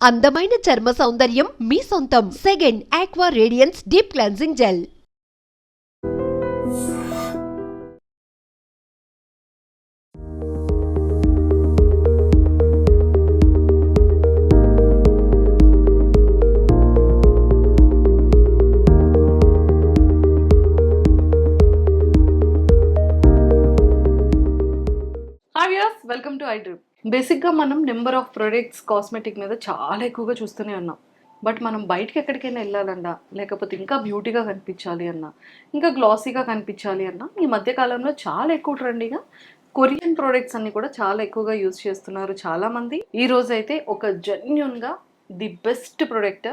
అందమైన చర్మ సౌందర్యం మీ సొంతం. Second aqua radiance deep cleansing gel welcome to I drip బేసిక్గా మనం నెంబర్ ఆఫ్ ప్రొడక్ట్స్ కాస్మెటిక్ మీద చాలా ఎక్కువగా చూస్తూనే ఉన్నాం. బట్ మనం బయటకి ఎక్కడికైనా వెళ్ళాలన్నా లేకపోతే ఇంకా బ్యూటీగా కనిపించాలి అన్నా ఇంకా గ్లాసీగా కనిపించాలి అన్నా ఈ మధ్యకాలంలో చాలా ఎక్కువ ట్రెండీగా కొరియన్ ప్రోడక్ట్స్ అన్ని కూడా చాలా ఎక్కువగా యూజ్ చేస్తున్నారు చాలామంది. ఈ రోజైతే అయితే ఒక జెన్యున్గా ది బెస్ట్ ప్రోడక్ట్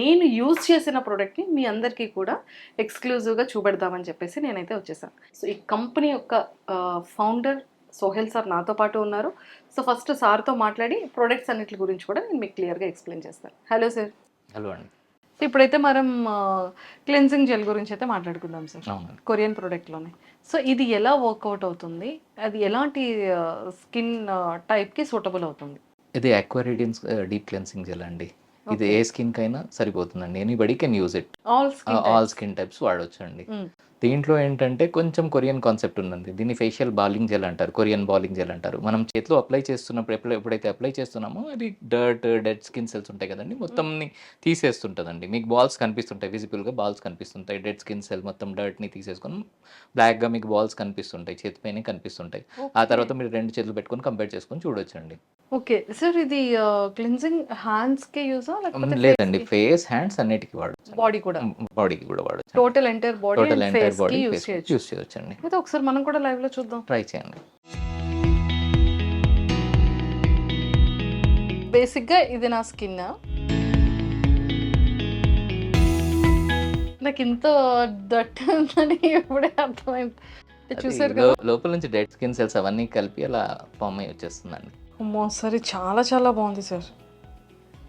నేను యూజ్ చేసిన ప్రోడక్ట్ని మీ అందరికీ కూడా ఎక్స్క్లూజివ్గా చూపెడదామని చెప్పేసి నేనైతే వచ్చేసాను. సో ఈ కంపెనీ యొక్క ఫౌండర్ సోహెల్ సార్ నాతో పాటు ఉన్నారు. సో ఫస్ట్ సార్తో మాట్లాడి ప్రొడక్ట్స్ అన్నిటి గురించి కూడా నేను మీకు క్లియర్గా ఎక్స్ప్లెయిన్ చేస్తాను. Hello sir. హలో అండి. సో ఇప్పుడైతే మనం క్లెన్సింగ్ జెల్ గురించి అయితే మాట్లాడుకుందాం సార్. కొరియన్ ప్రోడక్ట్లోనే. సో ఇది ఎలా వర్కౌట్ అవుతుంది? అది ఎలాంటి స్కిన్ టైప్కి సూటబుల్ అవుతుంది? ఇది అక్వారేడియన్స్ డీప్ క్లెన్సింగ్ జెల్ అండి. ఇది ఏ స్కిన్ కైనా సరిపోతుందండి. Anybody can use it. All skin all skin types వాడొచ్చు అండి దీంట్లో ఏంటంటే కొంచెం కొరియన్ కాన్సెప్ట్ ఉందండి. దీన్ని ఫేషియల్ బాలింగ్ జెల్ అంటారు కొరియన్ బాలింగ్ జెల్ అంటారు. మనం చేతిలో అప్లై చేస్తున్నప్పుడు ఎప్పుడు ఎప్పుడైతే అప్లై చేస్తున్నామో అది డర్ట్ డెడ్ స్కిన్ సెల్స్ ఉంటాయి కదండి మొత్తం తీసేస్తుంటుందండి. మీకు బాల్స్ కనిపిస్తుంటాయి విజిబుల్గా బాల్స్ కనిపిస్తుంటాయి. డెడ్ స్కిన్ సెల్ మొత్తం డర్ట్ని తీసేసుకొని బ్లాక్గా మీకు బాల్స్ కనిపిస్తుంటాయి చేతిపైన కనిపిస్తుంటాయి. ఆ తర్వాత మీరు రెండు చేతులు పెట్టుకొని కంపేర్ చేసుకొని చూడొచ్చండి. ఓకే. సార్ ఇది క్లెన్సింగ్ హ్యాండ్స్కే యూసా? లేకపోతే లేదండి. ఫేస్ హ్యాండ్స్ అన్నిటికీ వాడచ్చు. బాడీ కూడా? బాడీకి కూడా వాడచ్చు. Total entire body total entire కి బాడీ యూస్ చేయొచ్చు అయితే ఒకసారి మనం కూడా లైవ్లో చూద్దాం. ట్రై చేయండి. బేసిక్గా ఇది నా స్కిన్ నాకు ఇంత దట్ ఉందని ఎప్పుడే అర్థమైంది. చూసారు కదా? లోపల నుంచి డెడ్ స్కిన్ సెల్స్ అవన్నీ కలిపి అలా ఫామ్ అయ్యి వచ్చేస్తుందండి. అమ్మో సరే చాలా చాలా బాగుంది సార్.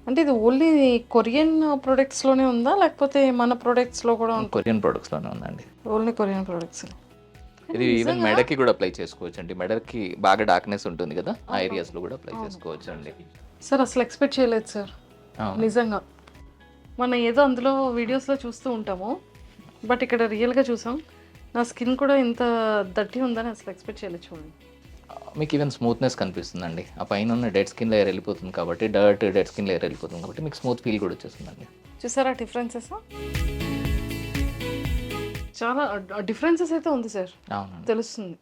అంటే ఇది ఓన్లీ కొరియన్ ప్రొడక్ట్స్లోనే ఉందా? లేకపోతే మన ప్రొడక్ట్స్లో కూడా కొరియన్ ప్రొడక్ట్స్లోనే ఉందండి. ఓన్లీ కొరియన్ ప్రొడక్ట్స్ ఇది ఈవెన్ మెడకి కూడా అప్లై చేసుకోవచ్చు అండి మెడకి బాగా డార్క్నెస్ ఉంటుంది కదా ఆ ఏరియాస్లో కూడా అప్లై చేసుకోవచ్చు అండి సార్ అసలు ఎక్స్పెక్ట్ చేయలేదు సార్. నిజంగా. మనం ఏదో అందులో వీడియోస్లో చూస్తూ ఉంటాము. బట్ ఇక్కడ రియల్గా చూసాం. నా స్కిన్ కూడా ఇంత దట్టి ఉందని అసలు ఎక్స్పెక్ట్ చేయలేదు చూడండి. మీకు ఈవెన్ స్మూత్నెస్ కనిపిస్తుందండి. ఆ పైన ఉన్న డెడ్ స్కిన్ లేయర్ వెళ్ళిపోతుంది కాబట్టి డర్ట్ డెడ్ స్కిన్ లేయర్ వెళ్ళిపోతుంది కాబట్టి మీకు స్మూత్ ఫీల్ కూడా వచ్చేస్తుందండి. చూసారా డిఫరెన్సెస్ చాలా డిఫరెన్సెస్ అయితే ఉంది సార్. అవునండి. తెలుస్తుంది.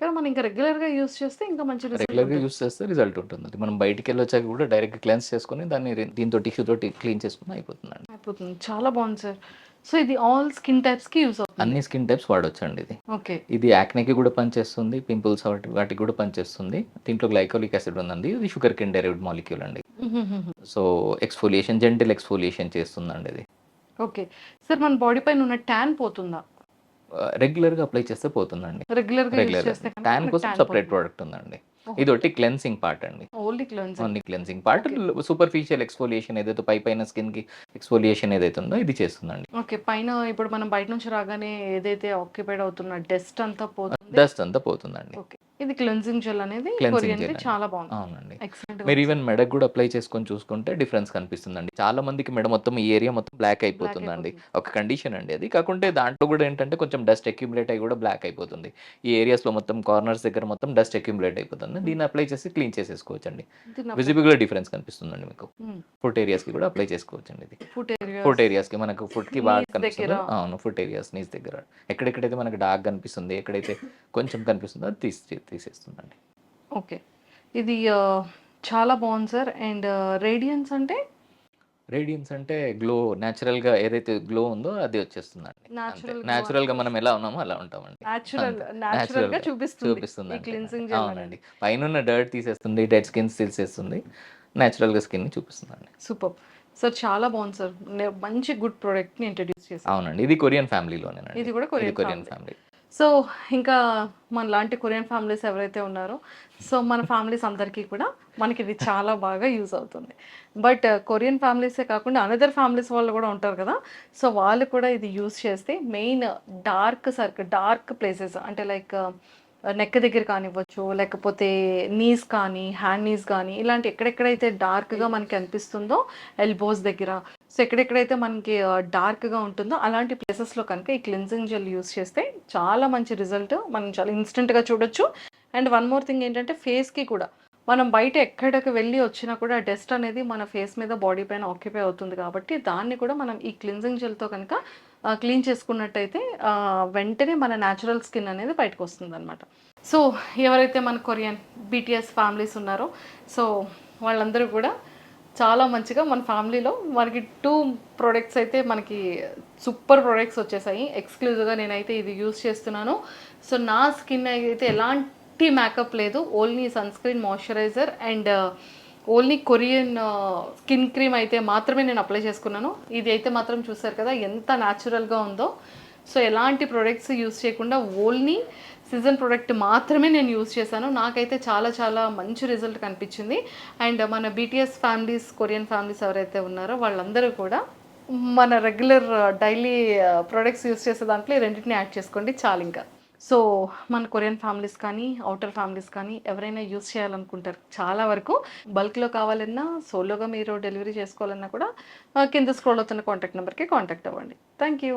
కానీ మనం ఇంకా రెగ్యులర్గా యూస్ చేస్తే ఇంకా మంచి రిజల్ట్ రెగ్యులర్గా యూస్ చేస్తే రిజల్ట్ ఉంటుంది మనం బయటికి వెళ్ళి వచ్చాక కూడా డైరెక్ట్ క్లెన్స్ చేసుకొని దాన్ని దీంతో టిష్యూ తోటి క్లీన్ చేసుకుని అయిపోతుందండి. అయిపోతుంది. చాలా బాగుంది సార్. సో ఇది ఆల్ స్కిన్ టైప్స్కి యూస్ అవుతుంది. అన్ని స్కిన్ టైప్స్ వాడొచ్చు అండి ఇది. ఓకే ఇది యాక్నేకి కూడా పనిచేస్తుంది పింపుల్స్ వాటి వాటికి కూడా పనిచేస్తుంది. దీంట్లో గ్లైకోలిక్ యాసిడ్ ఉందండి. ఇది షుగర్ కిన్ డెరివ్డ్ మాలిక్యూల్ అండి. సో ఎక్స్ఫోలియేషన్ జెంటిల్ ఎక్స్ఫోలియేషన్ చేస్తుందండి ఇది. ఓకే సార్ మన బాడీ పైన ఉన్న ట్యాన్ పోతుందా? రెగ్యులర్గా అప్లై చేస్తే పోతుందండి. రెగ్యులర్ చేస్తే ట్యాన్ కోసం సపరేట్ ప్రోడక్ట్ ఉందండి. ఇది ఒకటి క్లెన్సింగ్ పార్ట్ అండి. Only cleansing only cleansing part superficial exfoliation ఏదైతే పై పైన స్కిన్కి ఎక్స్ఫోలియేషన్ ఏదైతే ఉందో ఇది చేస్తుందండి. ఓకే పైన ఇప్పుడు మనం బయట నుంచి రాగానే ఏదైతే ఆక్యుపైడ్ అవుతున్న డస్ట్ అంతా పోతుంది. డస్ట్ అంతా పోతుందండి. ఓకే ఇది క్లెన్సింగ్ జెల్ అనేది కొరియన్ చాలా బాగుంది. అవునండి. మీరు ఈవెన్ మెడకు కూడా అప్లై చేసుకొని చూసుకుంటే డిఫరెన్స్ కనిపిస్తుందండి. చాలా మందికి మెడ మొత్తం ఈ ఏరియా మొత్తం బ్లాక్ అయిపోతుందండి. ఒక కండిషన్ అండి అది. కాకుంటే దాంట్లో కూడా ఏంటంటే కొంచెం డస్ట్ అక్యుములేట్ అయ్యి కూడా బ్లాక్ అయిపోతుంది. ఈ areas లో మొత్తం కార్నర్స్ దగ్గర మొత్తం డస్ట్ అక్యుములేట్ అయిపోతుంది. దీన్ని అప్లై చేసి క్లీన్ చేసేసుకోవచ్చు అండి విజిబుల్గా డిఫరెన్స్ కనిపిస్తుందండి మీకు. ఫుట్ ఏరియాస్కి కూడా అప్లై చేసుకోవచ్చు అండి ఇది. ఫుట్ ఏరియా ఫుట్ ఏరియాస్కి మనకు ఫుట్కి బాగా కనిపిస్తుంది. అవును ఫుట్ ఏరియాస్ నీస్ దగ్గర. ఎక్కడెక్కడైతే మనకు డార్క్ కనిపిస్తుంది ఎక్కడైతే కొంచెం కనిపిస్తుందో? అది తీసి తీసేస్తుందండి ఓకే. ఇది చాలా బాగుంది సార్. అండ్ రేడియన్స్ అంటే? రేడియన్స్ అంటే గ్లో న్యాచురల్గా ఏదైతే గ్లో ఉందో అది వచ్చేస్తుందండి. Natural glow న్యాచురల్గా మనం ఎలా ఉన్నామో అలా ఉంటామండి. చూపిస్తుంది. అవునండి. పైన డర్ట్ తీసేస్తుంది డెడ్ స్కిన్ తీసేస్తుంది న్యాచురల్గా స్కిన్ చూపిస్తుందండి. సూపర్. సార్ చాలా బాగుంది సార్. మంచి గుడ్ ప్రోడక్ట్ని ఇంట్రడ్యూస్ చేశారు. అవునండి. ఇది కొరియన్ ఫ్యామిలీలోనే ఇది కూడా కొరియన్. ఫ్యామిలీ. సో ఇంకా మన లాంటి కొరియన్ ఫ్యామిలీస్ ఎవరైతే ఉన్నారో సో మన ఫ్యామిలీస్ అందరికీ కూడా మనకి ఇది చాలా బాగా యూజ్ అవుతుంది. బట్ uh, కొరియన్ ఫ్యామిలీసే కాకుండా అనదర్ ఫ్యామిలీస్ వాళ్ళు కూడా ఉంటారు కదా సో వాళ్ళు కూడా ఇది యూజ్ చేస్తే main dark circle dark places అంటే లైక్ uh, నెక్ దగ్గర కానివ్వచ్చు లేకపోతే నీస్ కానీ హ్యాండ్ నీస్ కానీ ఇలాంటి ఎక్కడెక్కడైతే డార్క్గా మనకి అనిపిస్తుందో ఎల్బోస్ దగ్గర సో ఎక్కడెక్కడైతే మనకి డార్క్గా ఉంటుందో అలాంటి ప్లేసెస్లో కనుక ఈ క్లిన్జింగ్ జెల్ యూస్ చేస్తే చాలా మంచి రిజల్ట్ మనం చాలా ఇన్స్టెంట్గా చూడొచ్చు. అండ్ వన్ మోర్ థింగ్ ఏంటంటే ఫేస్కి కూడా మనం బయట ఎక్కడికి వెళ్ళి వచ్చినా కూడా డస్ట్ అనేది మన ఫేస్ మీద బాడీ పైన ఆక్యుపై అవుతుంది కాబట్టి దాన్ని కూడా మనం ఈ క్లిన్జింగ్ జెల్తో కనుక క్లీన్ చేసుకున్నట్టయితే వెంటనే మన న్యాచురల్ స్కిన్ అనేది బయటకు వస్తుంది అనమాట సో ఎవరైతే మన కొరియన్ బీటీఎస్ ఫ్యామిలీస్ ఉన్నారో సో వాళ్ళందరూ కూడా చాలా మంచిగా మన ఫ్యామిలీలో మనకి టూ ప్రొడక్ట్స్ అయితే మనకి సూపర్ ప్రొడక్ట్స్ వచ్చేసాయి. ఎక్స్క్లూజివ్గా నేనైతే ఇది యూస్ చేస్తున్నాను. సో నా స్కిన్ అయితే ఎలాంటి మేకప్ లేదు. Only sunscreen moisturiser and only Korean skin cream అయితే మాత్రమే నేను అప్లై చేసుకున్నాను. ఇది అయితే మాత్రం చూసారు కదా ఎంత న్యాచురల్గా ఉందో. సో ఎలాంటి ప్రొడక్ట్స్ యూస్ చేయకుండా ఓన్లీ సీజన్ ప్రోడక్ట్ మాత్రమే నేను యూస్ చేశాను. నాకైతే చాలా చాలా మంచి రిజల్ట్ కనిపించింది. అండ్ మన బీటీఎస్ ఫ్యామిలీస్ కొరియన్ ఫ్యామిలీస్ ఎవరైతే ఉన్నారో వాళ్ళందరూ కూడా మన రెగ్యులర్ డైలీ ప్రొడక్ట్స్ యూస్ చేసే దాంట్లో ఈ రెండింటిని యాడ్ చేసుకోండి చాలు ఇంకా. సో మన కొరియన్ ఫ్యామిలీస్ కానీ అవుటర్ ఫ్యామిలీస్ కానీ ఎవరైనా యూస్ చేయాలనుకుంటారు చాలా వరకు బల్క్లో కావాలన్నా సోలోగా మీరు డెలివరీ చేసుకోవాలన్నా కూడా uh, కింద స్క్రోల్ అవుతున్న కాంటాక్ట్ నెంబర్కి కాంటాక్ట్ అవ్వండి. Thank you